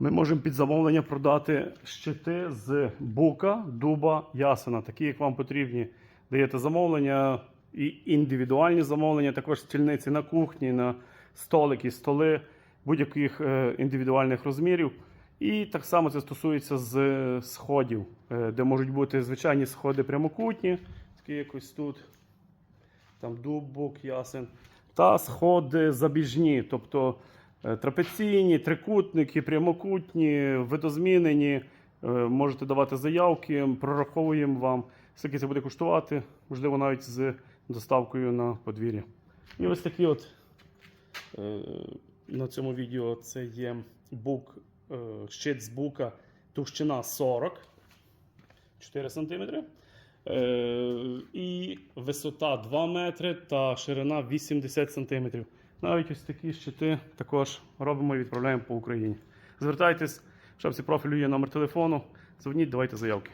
Ми можемо під замовлення продати щити з бука, дуба, ясена, такі, як вам потрібні. Даєте замовлення і індивідуальні замовлення, також стільниці на кухні, на столики, столи будь-яких е, індивідуальних розмірів. І так само це стосується з е, сходів, е, де можуть бути звичайні сходи прямокутні, такі якось тут, там дуб, бук, ясен, та сходи забіжні, тобто трапеційні, трикутники, прямокутні, видозмінені. Е, Можете давати заявки, прораховуємо вам, скільки це буде коштувати, можливо, навіть з доставкою на подвір'я. І ось такі от е, на цьому відео це є бук, е, щит з бука, товщина 40 4 см. Висота 2 метри та ширина 80 см. Навіть ось такі щити також робимо і відправляємо по Україні. Звертайтесь, в шапці профілю є номер телефону. Дзвоніть, давайте заявки.